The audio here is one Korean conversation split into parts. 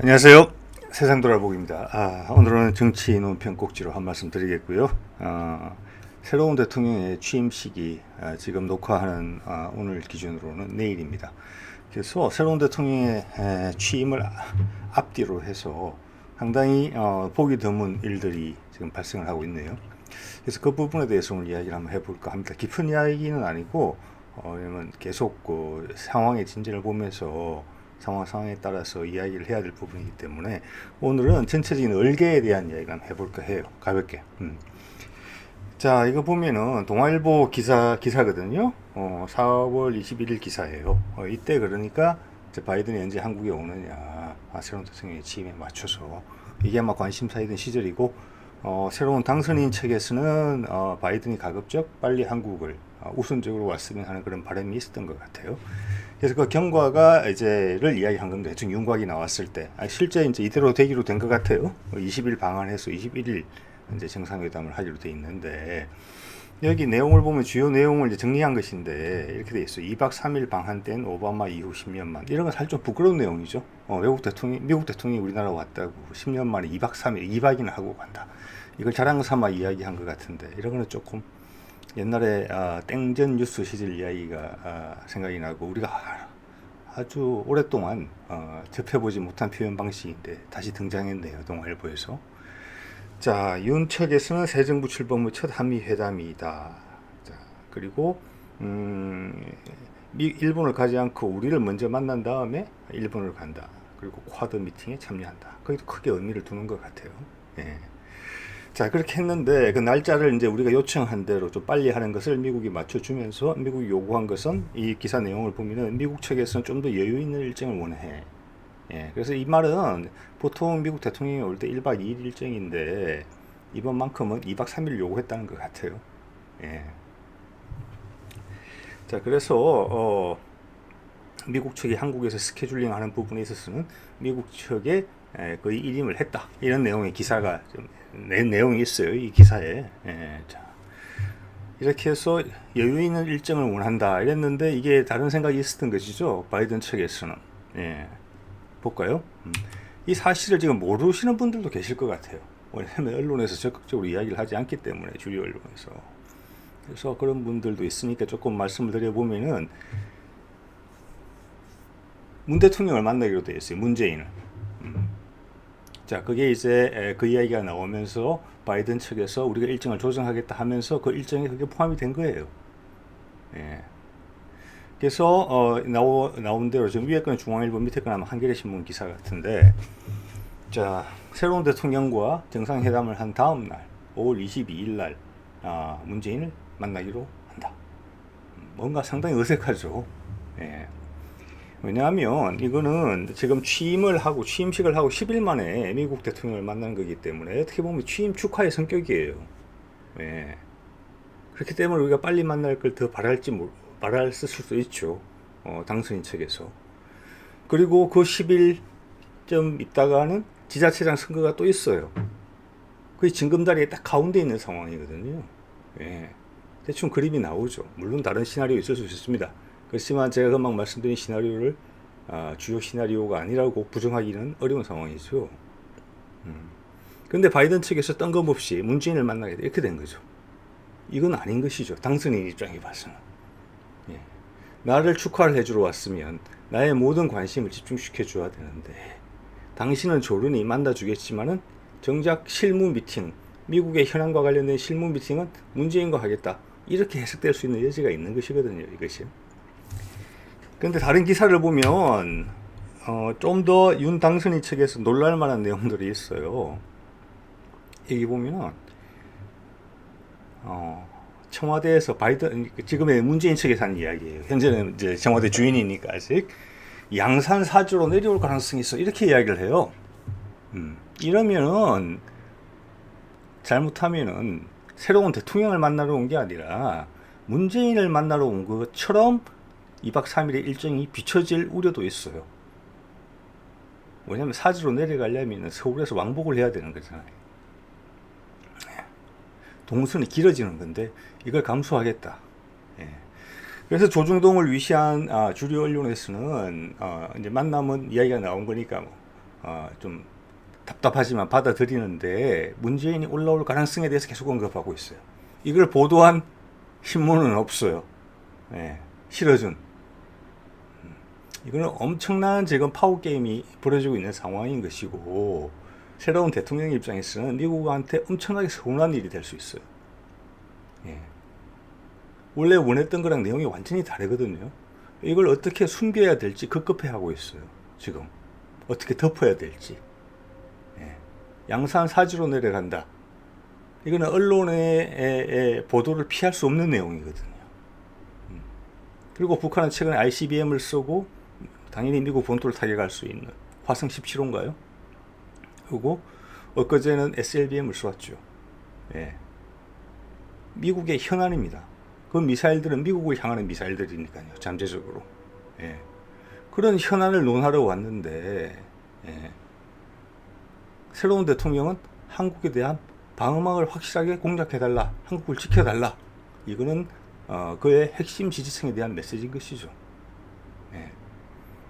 안녕하세요. 세상 돌아보기입니다. 아, 오늘은 정치 논평 꼭지로 한 말씀 드리겠고요. 어, 새로운 대통령의 취임 시기 아, 지금 녹화하는 아, 오늘 기준으로는 내일입니다. 그래서 새로운 대통령의 에, 취임을 아- 앞뒤로 해서 상당히 어, 보기 드문 일들이 지금 발생을 하고 있네요. 그래서 그 부분에 대해서 오늘 이야기를 한번 해볼까 합니다. 깊은 이야기는 아니고 어, 왜냐면 계속 그 상황의 진전을 보면서 상황 상황에 따라서 이야기를 해야 될 부분이기 때문에 오늘은 전체적인 얼개에 대한 이야기를 해볼까 해요. 가볍게. 음. 자, 이거 보면은 동아일보 기사 기사거든요. 어, 4월 21일 기사예요. 어, 이때 그러니까 바이든이 언제 한국에 오느냐, 아, 새로운 대통령의 취임에 맞춰서 이게 아마 관심사이던 시절이고 어, 새로운 당선인 측에서는 어, 바이든이 가급적 빨리 한국을 어, 우선적으로 왔으면 하는 그런 바람이 있었던 것 같아요. 그래서 그 경과가 이제를 이야기한 건데 대충 윤곽이 나왔을 때 아, 실제 이제 이대로 되기로 된 것 같아요. 20일 방한해서 21일 이제 정상회담을 하기로 돼 있는데 여기 내용을 보면 주요 내용을 이제 정리한 것인데 이렇게 돼 있어요. 2박 3일 방한된 오바마 이후 10년 만 이런 건좀 부끄러운 내용이죠. 어, 외국 대통령 미국 대통령이 우리나라 왔다고 10년 만에 2박 3일 2박이나 하고 간다. 이걸 자랑 삼아 이야기한 것 같은데 이런 거는 조금 옛날에 아, 땡전 뉴스 시절 이야기가 아, 생각이 나고 우리가 아주 오랫동안 어, 접해보지 못한 표현 방식인데 다시 등장했네요 동아일보에서. 자윤 측에서는 새 정부 출범 후 첫 한미 회담이다. 자 그리고 음, 미, 일본을 가지 않고 우리를 먼저 만난 다음에 일본을 간다. 그리고 쿼드 미팅에 참여한다. 거기도 크게 의미를 두는 것 같아요. 예. 자 그렇게 했는데 그 날짜를 이제 우리가 요청한 대로 좀 빨리 하는 것을 미국이 맞춰주면서 미국이 요구한 것은 이 기사 내용을 보면은 미국 측에서는 좀 더 여유 있는 일정을 원해. 예, 그래서 이 말은 보통 미국 대통령이 올 때 1박 2일 일정인데 이번만큼은 2박 3일 요구했다는 것 같아요. 예. 자 그래서 어, 미국 측이 한국에서 스케줄링 하는 부분에 있어서는 미국 에, 거의 일임을 했다. 이런 내용의 기사가 좀낸 내용이 있어요. 이 기사에. 예, 자. 이렇게 해서 여유 있는 일정을 원한다. 이랬는데 이게 다른 생각이 있었던 것이죠. 바이든 측에서는. 예. 볼까요? 음. 이 사실을 지금 모르시는 분들도 계실 것 같아요. 왜냐하면 언론에서 적극적으로 이야기를 하지 않기 때문에 주류 언론에서. 그래서 그런 분들도 있으니까 조금 말씀을 드려보면은 문 대통령을 만나기로 되어 있어요. 문재인을. 음. 자, 그게 이제 에, 그 이야기가 나오면서 바이든 측에서 우리가 일정을 조정하겠다 하면서 그 일정에 그게 포함이 된 거예요. 예. 그래서 어, 나오, 나온 대로 지금 위에 건 중앙일보 밑에 건 아마 한겨레 신문 기사 같은데 자 새로운 대통령과 정상회담을 한 다음 날 5월 22일 날 아, 문재인을 만나기로 한다. 음, 뭔가 상당히 어색하죠. 예. 왜냐하면 이거는 지금 취임을 하고 취임식을 하고 10일 만에 미국 대통령을 만나는 거기 때문에 어떻게 보면 취임 축하의 성격이에요. 예. 그렇기 때문에 우리가 빨리 만날 걸 더 바랄지 몰, 바랄 수도 있죠. 어, 당선인 측에서. 그리고 그 10일 좀 있다가는 지자체장 선거가 또 있어요. 그 징검다리에 딱 가운데 있는 상황이거든요. 예. 대충 그림이 나오죠. 물론 다른 시나리오 있을 수 있습니다. 그렇지만 제가 금방 말씀드린 시나리오를 아, 주요 시나리오가 아니라고 부정하기는 어려운 상황이죠. 음. 근데 바이든 측에서 뜬금없이 문재인을 만나게 돼 이렇게 된 거죠. 이건 아닌 것이죠. 당선인 입장에 봐서는. 예. 나를 축하를 해주러 왔으면 나의 모든 관심을 집중시켜 줘야 되는데 당신은 조른이 만나주겠지만은 정작 실무 미팅, 미국의 현안과 관련된 실무 미팅은 문재인과 하겠다. 이렇게 해석될 수 있는 여지가 있는 것이거든요. 이것이. 근데 다른 기사를 보면 어, 좀 더 윤 당선인 측에서 놀랄 만한 내용들이 있어요. 여기 보면은 어, 청와대에서 바이든 지금의 문재인 측에서 한 이야기예요. 현재는 이제 청와대 주인이니까 아직 양산 사주로 내려올 가능성이 있어 이렇게 이야기를 해요. 음, 이러면은 잘못하면은 새로운 대통령을 만나러 온 게 아니라 문재인을 만나러 온 것처럼 2박 3일의 일정이 비춰질 우려도 있어요. 왜냐면 사지로 내려가려면 서울에서 왕복을 해야 되는 거잖아요. 동선이 길어지는 건데 이걸 감수하겠다. 예. 그래서 조중동을 위시한 아, 주류 언론에서는 어, 이제 만남은 이야기가 나온 거니까 뭐, 어, 좀 답답하지만 받아들이는데 문재인이 올라올 가능성에 대해서 계속 언급하고 있어요. 이걸 보도한 신문은 없어요. 예, 실어준. 음, 이거는 엄청난 지금 파워 게임이 벌어지고 있는 상황인 것이고 새로운 대통령 입장에서는 미국한테 엄청나게 서운한 일이 될 수 있어요. 예. 원래 원했던 거랑 내용이 완전히 다르거든요. 이걸 어떻게 숨겨야 될지 급급해 하고 있어요. 지금 어떻게 덮어야 될지. 예. 양산 사지로 내려간다. 이거는 언론의 보도를 피할 수 없는 내용이거든요. 음. 그리고 북한은 최근에 ICBM을 쓰고 당연히 미국 본토를 타격할 수 있는 화성 17호인가요? 그리고 엊그제는 SLBM을 쏘았죠. 예. 미국의 현안입니다. 그 미사일들은 미국을 향하는 미사일들이니까요. 잠재적으로. 예. 그런 현안을 논하러 왔는데 예. 새로운 대통령은 한국에 대한 방어막을 확실하게 공략해달라. 한국을 지켜달라. 이거는 어, 그의 핵심 지지층에 대한 메시지인 것이죠.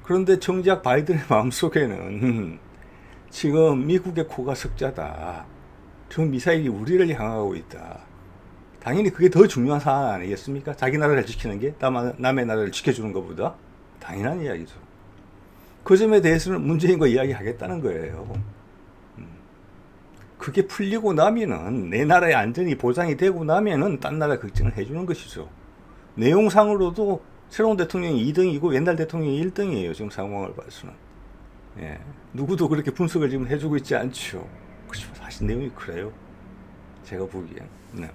예. 그런데 정작 바이든의 마음속에는 지금 미국의 코가 석자다. 저 미사일이 우리를 향하고 있다. 당연히 그게 더 중요한 사안 아니겠습니까? 자기 나라를 지키는 게 남, 남의 나라를 지켜주는 것보다 당연한 이야기죠. 그 점에 대해서는 문재인과 이야기하겠다는 거예요. 음. 그게 풀리고 나면은 내 나라의 안전이 보장이 되고 나면은 딴 나라 걱정을 해주는 것이죠. 내용상으로도 새로운 대통령이 2등이고 옛날 대통령이 1등이에요. 지금 상황을 봐서는. 예. 누구도 그렇게 분석을 지금 해주고 있지 않죠. 그렇지만 사실 내용이 그래요. 제가 보기엔. 네.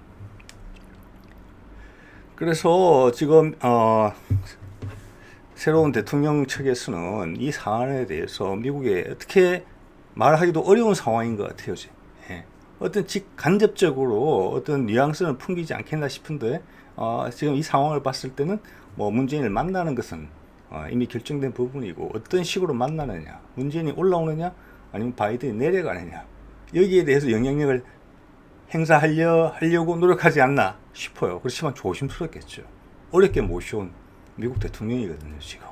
그래서 지금 어, 새로운 대통령 측에서는 이 사안에 대해서 미국에 어떻게 말하기도 어려운 상황인 것 같아요. 예. 어떤 직 간접적으로 어떤 뉘앙스는 풍기지 않겠나 싶은데 어, 지금 이 상황을 봤을 때는 뭐 문재인을 만나는 것은 어, 이미 결정된 부분이고 어떤 식으로 만나느냐 문재인이 올라오느냐 아니면 바이든이 내려가느냐 여기에 대해서 영향력을 행사하려 하려고 노력하지 않나 싶어요. 그렇지만 조심스럽겠죠. 어렵게 모셔온 미국 대통령이거든요, 지금.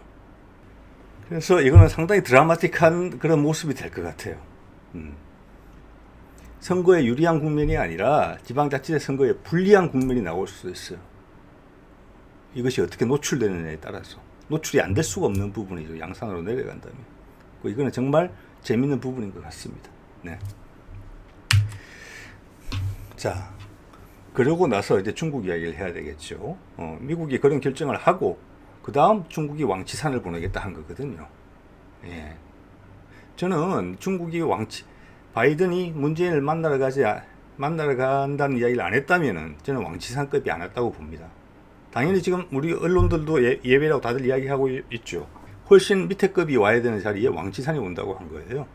그래서 이거는 상당히 드라마틱한 그런 모습이 될 것 같아요. 음. 선거에 유리한 국면이 아니라 지방자치제 선거에 불리한 국면이 나올 수도 있어요. 이것이 어떻게 노출되느냐에 따라서 노출이 안 될 수가 없는 부분이죠. 양산으로 내려간다면. 이거는 정말 재밌는 부분인 것 같습니다. 네. 자, 그러고 나서 이제 중국 이야기를 해야 되겠죠. 어, 미국이 그런 결정을 하고 그 다음 중국이 왕치산을 보내겠다 한 거거든요. 예. 저는 중국이 왕치 바이든이 문재인을 만나러 가지 만나러 간다는 이야기를 안 했다면은 저는 왕치산급이 안 왔다고 봅니다. 당연히 지금 우리 언론들도 예, 예배라고 다들 이야기하고 있죠. 훨씬 밑에 급이 와야 되는 자리에 왕치산이 온다고 한 거예요.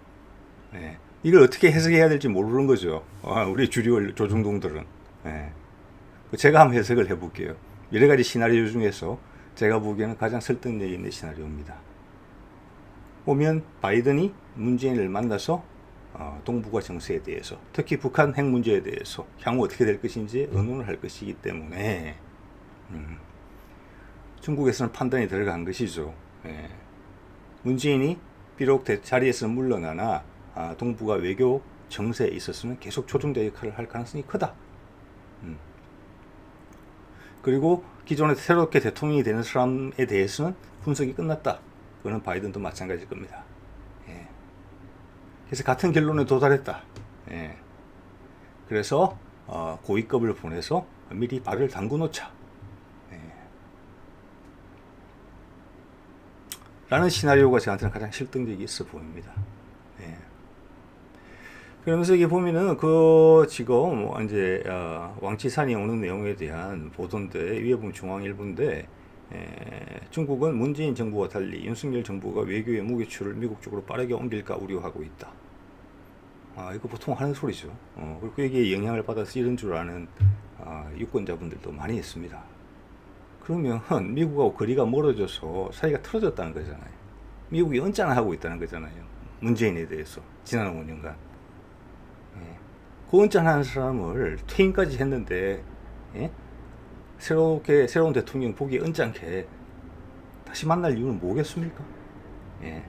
예. 이걸 어떻게 해석해야 될지 모르는 거죠. 아, 우리 주류 조중동들은. 예. 제가 한번 해석을 해볼게요. 여러 가지 시나리오 중에서 제가 보기에는 가장 설득력 있는 시나리오입니다. 보면 바이든이 문재인을 만나서 어, 동북아 정세에 대해서 특히 북한 핵 문제에 대해서 향후 어떻게 될 것인지 의논을 할 것이기 때문에 음, 중국에서는 판단이 들어간 것이죠. 예. 문재인이 비록 자리에서 물러나나 아, 동북아 외교 정세에 있어서는 계속 조종자 역할을 할 가능성이 크다. 음. 그리고 기존에 새롭게 대통령이 되는 사람에 대해서는 분석이 끝났다. 그거는 바이든도 마찬가지일 겁니다. 예. 그래서 같은 결론에 도달했다. 예. 그래서 어, 고위급을 보내서 미리 발을 담궈 놓자. 예. 라는 시나리오가 저한테는 가장 실등력이 있어 보입니다. 그러면서 이게 보면은 그 지금 이제 어, 왕치산이 오는 내용에 대한 보도인데 위에 보면 중앙일보인데 에, 중국은 문재인 정부와 달리 윤석열 정부가 외교의 무게추를 미국 쪽으로 빠르게 옮길까 우려하고 있다. 아 이거 보통 하는 소리죠. 어, 그리고 이게 영향을 받아서 이런 줄 아는 아, 유권자분들도 많이 있습니다. 그러면 미국하고 거리가 멀어져서 사이가 틀어졌다는 거잖아요. 미국이 언짢아하고 있다는 거잖아요. 문재인에 대해서 지난 5년간. 고언짠한 사람을 퇴임까지 했는데 예? 새롭게 새로운 대통령 보기 언짢게 다시 만날 이유는 뭐겠습니까? 예.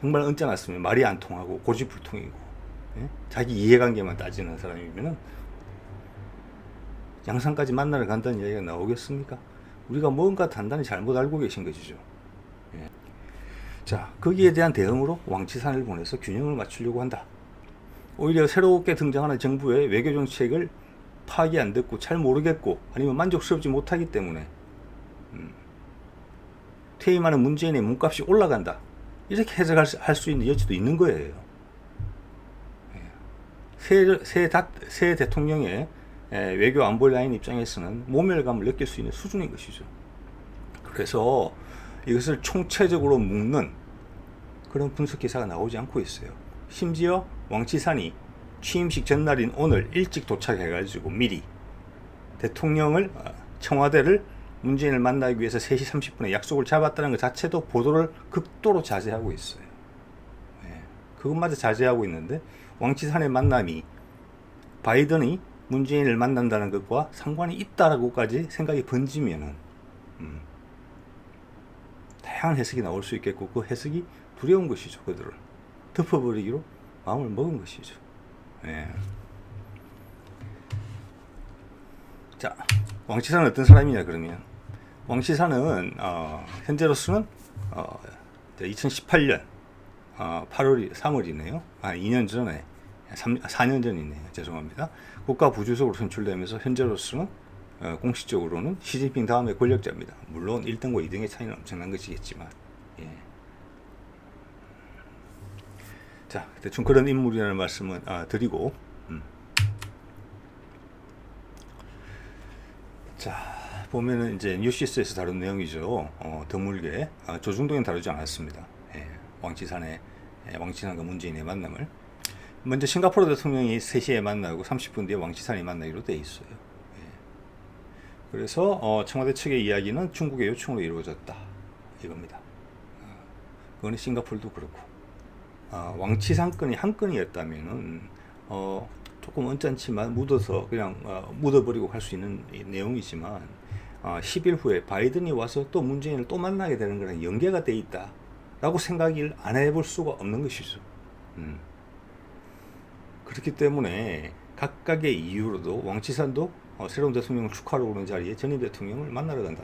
정말 언짢았으면 말이 안 통하고 고집불통이고 예? 자기 이해관계만 따지는 사람이면은 양산까지 만나러 간다는 이야기가 나오겠습니까? 우리가 뭔가 단단히 잘못 알고 계신 것이죠. 예. 자, 거기에 대한 대응으로 왕치산을 보내서 균형을 맞추려고 한다. 오히려 새롭게 등장하는 정부의 외교 정책을 파악이 안 됐고 잘 모르겠고 아니면 만족스럽지 못하기 때문에 음, 퇴임하는 문재인의 몸값이 올라간다. 이렇게 해석할 수, 할수 있는 여지도 있는 거예요. 예. 새, 새, 다, 새 대통령의 에, 외교 안보 라인 입장에서는 모멸감을 느낄 수 있는 수준인 것이죠. 그래서 이것을 총체적으로 묶는 그런 분석 기사가 나오지 않고 있어요. 심지어 왕치산이 취임식 전날인 오늘 일찍 도착해가지고 미리 대통령을 어, 청와대를 문재인을 만나기 위해서 3시 30분에 약속을 잡았다는 것 자체도 보도를 극도로 자제하고 있어요. 예, 그것마저 자제하고 있는데 왕치산의 만남이 바이든이 문재인을 만난다는 것과 상관이 있다라고까지 생각이 번지면은 음, 다양한 해석이 나올 수 있겠고 그 해석이 두려운 것이죠 그들을 덮어버리기로 마음을 먹은 것이죠. 예. 자 왕치산은 어떤 사람이냐 그러면 왕치산은 어, 현재로서는 어, 2018년 어, 8월 3월이네요. 아 2년 전에 3, 4년 전이네요. 죄송합니다. 국가 부주석으로 선출되면서 현재로서는 어, 공식적으로는 시진핑 다음의 권력자입니다. 물론 1등과 2등의 차이는 엄청난 것이겠지만 예. 자 대충 그런 인물이라는 말씀을 아, 드리고 음. 자 보면은 이제 뉴시스에서 다룬 내용이죠. 어, 드물게 아, 조중동엔 다루지 않았습니다. 예, 왕치산의 예, 왕치산과 문재인의 만남을 먼저 싱가포르 대통령이 3시에 만나고 30분 뒤에 왕치산이 만나기로 돼 있어요. 예. 그래서 어, 청와대 측의 이야기는 중국의 요청으로 이루어졌다 이겁니다. 어, 그거는 싱가포르도 그렇고 아, 왕치산 건이 한 건이었다면은 어, 조금 언짢지만 묻어서 그냥 어, 묻어버리고 갈 수 있는 내용이지만 어, 10일 후에 바이든이 와서 또 문재인을 또 만나게 되는 거랑 연계가 돼 있다라고 생각을 안 해볼 수가 없는 것이죠. 음. 그렇기 때문에 각각의 이유로도 왕치산도 어, 새로운 대통령을 축하하러 오는 자리에 전임 대통령을 만나러 간다.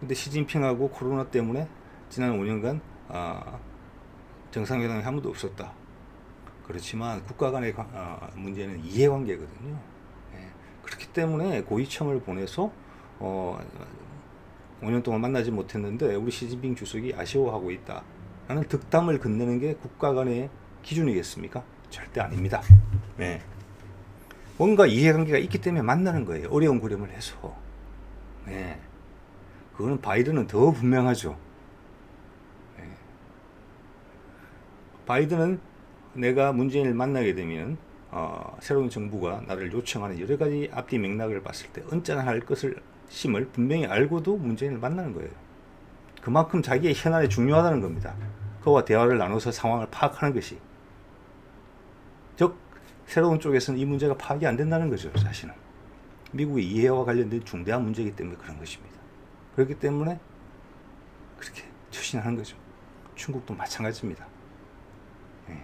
근데 시진핑하고 코로나 때문에 지난 5년간 아, 정상회담이 한 번도 없었다. 그렇지만 국가 간의 어, 문제는 이해관계거든요. 예. 그렇기 때문에 고위청을 보내서 어, 5년 동안 만나지 못했는데 우리 시진핑 주석이 아쉬워하고 있다. 라는 득담을 건네는 게 국가 간의 기준이겠습니까? 절대 아닙니다. 네. 뭔가 이해관계가 있기 때문에 만나는 거예요. 어려운 구렴을 해서. 네. 그거는 바이든은 더 분명하죠. 네. 바이든은 내가 문재인을 만나게 되면 어, 새로운 정부가 나를 요청하는 여러 가지 앞뒤 맥락을 봤을 때 언짢아할 것을 심을 분명히 알고도 문재인을 만나는 거예요. 그만큼 자기의 현안이 중요하다는 겁니다. 그와 대화를 나눠서 상황을 파악하는 것이 즉 새로운 쪽에서는 이 문제가 파악이 안 된다는 거죠, 사실은. 미국의 이해와 관련된 중대한 문제이기 때문에 그런 것입니다. 그렇기 때문에 그렇게 추진하는 거죠. 중국도 마찬가지입니다. 예.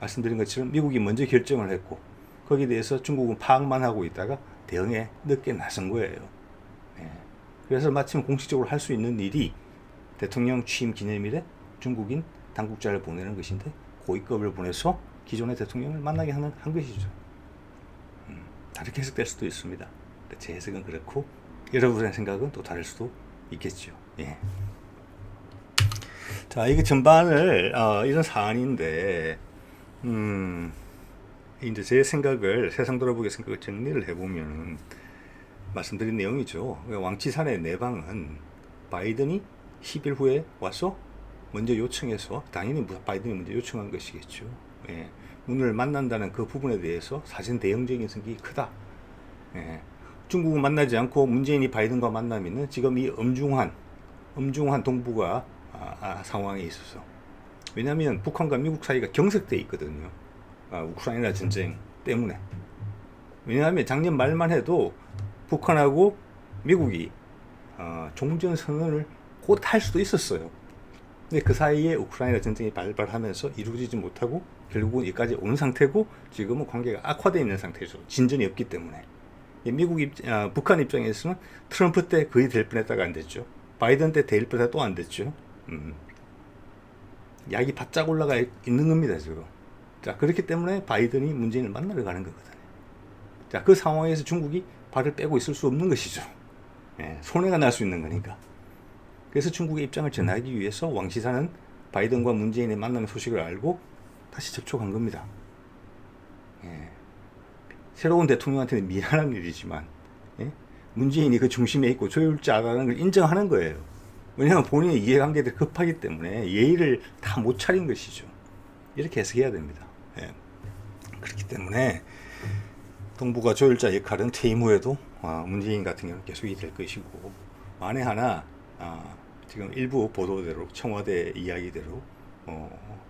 말씀드린 것처럼 미국이 먼저 결정을 했고 거기에 대해서 중국은 파악만 하고 있다가 대응에 늦게 나선 거예요. 예. 그래서 마침 공식적으로 할 수 있는 일이 대통령 취임 기념일에 중국인 당국자를 보내는 것인데 고위급을 보내서 기존의 대통령을 만나게 하는 한 것이죠. 음, 다르게 해석될 수도 있습니다. 제 해석은 그렇고 여러분의 생각은 또 다를 수도 있겠죠. 예. 자, 이게 전반을 어, 이런 사안인데, 음, 이제 제 생각을 세상 돌아보기 생각을 정리를 해보면 말씀드린 내용이죠. 왕치산의 내방은 바이든이 10일 후에 와서 먼저 요청해서 당연히 바이든이 먼저 요청한 것이겠죠. 예, 문을 만난다는 그 부분에 대해서 사실 대형적인 성격이 크다. 예, 중국은 만나지 않고 문재인이 바이든과 만나면은 지금 이 엄중한 엄중한 동북아 아, 아, 상황에 있어서 왜냐하면 북한과 미국 사이가 경색돼 있거든요. 아, 우크라이나 전쟁 때문에 왜냐하면 작년 말만 해도 북한하고 미국이 어, 종전 선언을 곧 할 수도 있었어요. 근데 그 사이에 우크라이나 전쟁이 발발하면서 이루어지지 못하고 결국은 여기까지 온 상태고 지금은 관계가 악화되어 있는 상태죠. 진전이 없기 때문에. 이 미국 입, 아, 북한 입장에서는 트럼프 때 거의 될 뻔했다가 안 됐죠. 바이든 때 될 뻔했다 또안 됐죠. 음. 약이 바짝 올라가 있는 겁니다 지금. 자 그렇기 때문에 바이든이 문재인을 만나러 가는 거거든요. 자그 상황에서 중국이 발을 빼고 있을 수 없는 것이죠. 예, 손해가 날 수 있는 거니까. 그래서 중국의 입장을 전하기 위해서 왕시사는 바이든과 문재인의 만남 소식을 알고 다시 접촉한 겁니다. 예. 새로운 대통령한테는 미안한 일이지만 예? 문재인이 그 중심에 있고 조율자라는 걸 인정하는 거예요. 왜냐하면 본인의 이해관계들이 급하기 때문에 예의를 다 못 차린 것이죠. 이렇게 해석해야 됩니다. 예. 그렇기 때문에 동북아 조율자 역할은 퇴임 후에도 아, 문재인 같은 경우는 계속이 될 것이고 만에 하나 아, 지금 일부 보도대로 청와대 이야기대로 어,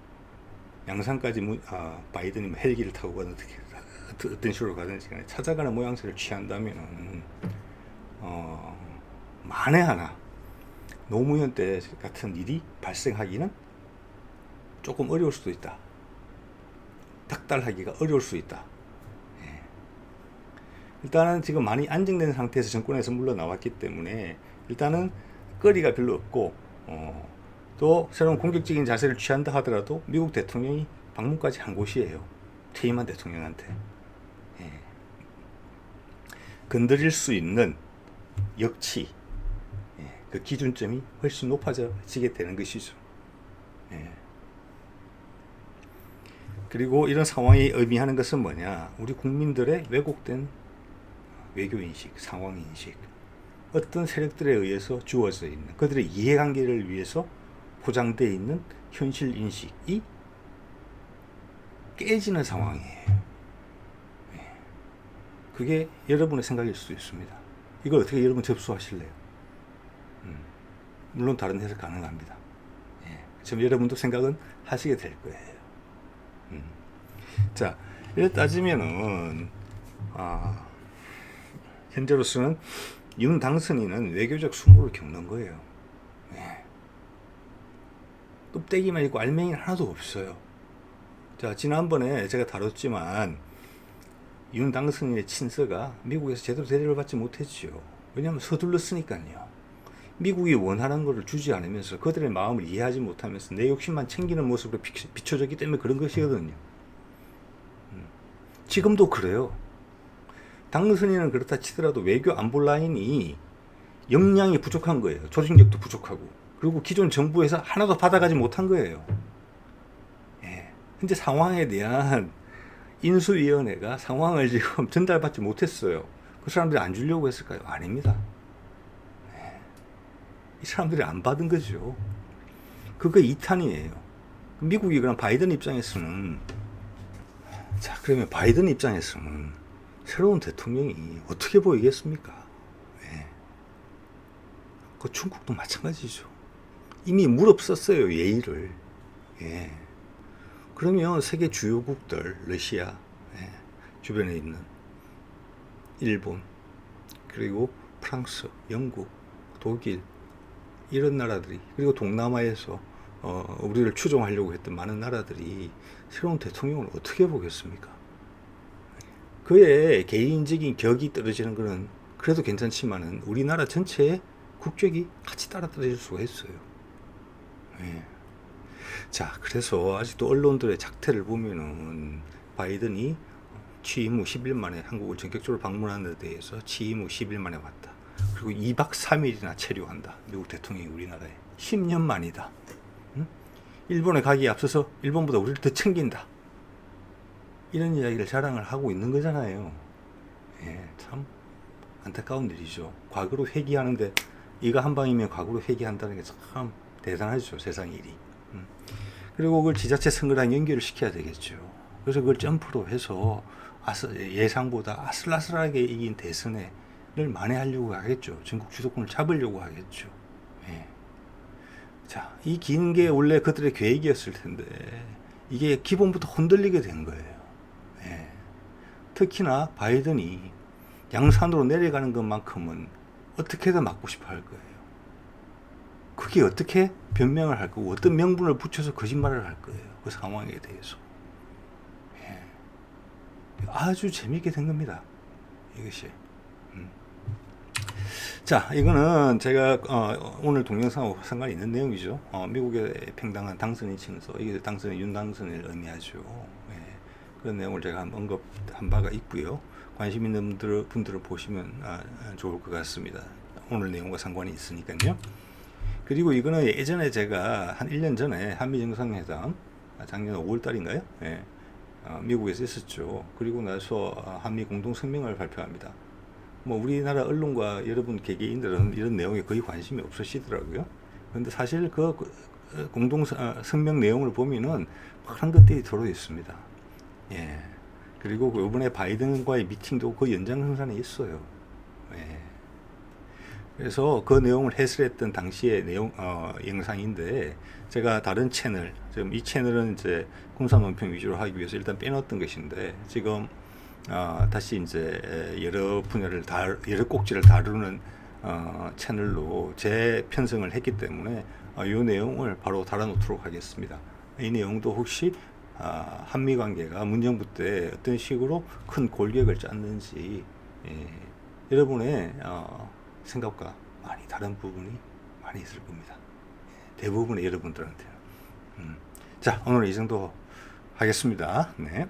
양산까지 문, 아, 바이든이 뭐 헬기를 타고 가든 어떻게 어떤- 어떤 식으로 가든지 간에 찾아가는 모양새를 취한다면 어, 만에 하나 노무현 때 같은 일이 발생하기는 조금 어려울 수도 있다. 닥달하기가 어려울 수 있다. 예. 일단은 지금 많이 안정된 상태에서 정권에서 물러나왔기 때문에 일단은 거리가 별로 없고 어, 또 새로운 공격적인 자세를 취한다 하더라도 미국 대통령이 방문까지 한 곳이에요. 퇴임한 대통령한테. 예. 건드릴 수 있는 역치, 예. 그 기준점이 훨씬 높아지게 되는 것이죠. 예. 그리고 이런 상황이 의미하는 것은 뭐냐? 우리 국민들의 왜곡된 외교 인식, 상황 인식, 어떤 세력들에 의해서 주어져 있는 그들의 이해관계를 위해서 포장되어 있는 현실 인식이 깨지는 상황이에요. 예. 그게 여러분의 생각일 수도 있습니다. 이걸 어떻게 여러분 접수하실래요? 음, 물론 다른 해석 가능합니다. 예. 지금 여러분도 생각은 하시게 될 거예요. 음. 자, 이래 따지면은, 아, 현재로서는 윤 당선인은 외교적 수모를 겪는 거예요. 예. 껍데기만 있고 알맹이는 하나도 없어요. 자, 지난번에 제가 다뤘지만, 윤 당선인의 친서가 미국에서 제대로 대접을 받지 못했지요. 왜냐하면 서둘렀으니까요. 미국이 원하는 것을 주지 않으면서 그들의 마음을 이해하지 못하면서 내 욕심만 챙기는 모습으로 비- 비춰졌기 때문에 그런 것이거든요. 음. 지금도 그래요. 당선인은 그렇다 치더라도 외교 안보 라인이 역량이 부족한 거예요. 조직력도 부족하고. 그리고 기존 정부에서 하나도 받아가지 못한 거예요. 예. 현재 상황에 대한 인수위원회가 상황을 지금 전달받지 못했어요. 그 사람들이 안 주려고 했을까요? 아닙니다. 예. 이 사람들이 안 받은 거죠. 그거 이탄이에요. 미국이 그럼 바이든 입장에서는 자 그러면 바이든 입장에서는 새로운 대통령이 어떻게 보이겠습니까? 예. 그 중국도 마찬가지죠. 이미 물없었어요 예의를. 예. 그러면 세계 주요국들 러시아 예, 주변에 있는 일본 그리고 프랑스, 영국, 독일 이런 나라들이 그리고 동남아에서 어, 우리를 추종하려고 했던 많은 나라들이 새로운 대통령을 어떻게 보겠습니까? 그의 개인적인 격이 떨어지는 것은 그래도 괜찮지만은 우리나라 전체의 국적이 같이 따라 떨어질 수가 있어요. 예. 자, 그래서 아직도 언론들의 작태를 보면은 바이든이 취임 후 10일 만에 한국을 전격적으로 방문하는 데 대해서 취임 후 10일 만에 왔다. 그리고 2박 3일이나 체류한다. 미국 대통령이 우리나라에. 10년 만이다. 응? 일본에 가기에 앞서서 일본보다 우리를 더 챙긴다. 이런 이야기를 자랑을 하고 있는 거잖아요. 예, 참 안타까운 일이죠. 과거로 회귀하는데 이거 한 방이면 과거로 회귀한다는 게 참 대단하죠. 세상 일이. 음. 그리고 그걸 지자체 선거랑 연결을 시켜야 되겠죠. 그래서 그걸 점프로 해서 아스, 예상보다 아슬아슬하게 이긴 대선에 를 만회하려고 하겠죠. 전국 주도권을 잡으려고 하겠죠. 예. 자, 이 긴 게 원래 그들의 계획이었을 텐데 이게 기본부터 흔들리게 된 거예요. 예. 특히나 바이든이 양산으로 내려가는 것만큼은 어떻게든 막고 싶어 할 거예요. 그게 어떻게 변명을 할 거고 어떤 명분을 붙여서 거짓말을 할 거예요. 그 상황에 대해서. 예. 아주 재미있게 된 겁니다. 이것이. 음. 자, 이거는 제가 어, 오늘 동영상하고 상관이 있는 내용이죠. 어, 미국의 평당한 당선인 칭서, 이게 당선인 윤당선을 의미하죠. 예. 그런 내용을 제가 한번 언급한 바가 있고요. 관심 있는 분들, 분들을 보시면 아, 아, 좋을 것 같습니다. 오늘 내용과 상관이 있으니까요. 그리고 이거는 예전에 제가 한 1년 전에 한미 정상회담 아, 작년 5월 달인가요? 예. 어, 미국에서 있었죠. 그리고 나서 아, 한미 공동 성명을 발표합니다. 뭐 우리나라 언론과 여러분 개개인들은 이런 내용에 거의 관심이 없으시더라고요. 그런데 사실 그 그, 어, 공동 성- 어, 성명 내용을 보면은 많은 것들이 들어 있습니다. 예. 그리고 그 이번에 바이든과의 미팅도 그 연장 선상에 있어요. 예. 그래서 그 내용을 해설했던 당시의 내용 어, 영상인데 제가 다른 채널 지금 이 채널은 이제 군사 논평 위주로 하기 위해서 일단 빼놓았던 것인데 지금 어, 다시 이제 에, 여러 분야를 다 여러 꼭지를 다루는 어, 채널로 재편성을 했기 때문에 어, 이 내용을 바로 달아놓도록 하겠습니다. 이 내용도 혹시 아, 한미 관계가 문정부 때 어떤 식으로 큰 골격을 짰는지 예, 여러분의 어, 생각과 많이 다른 부분이 많이 있을 겁니다. 예, 대부분의 여러분들한테는. 음. 자, 오늘 이 정도 하겠습니다. 네.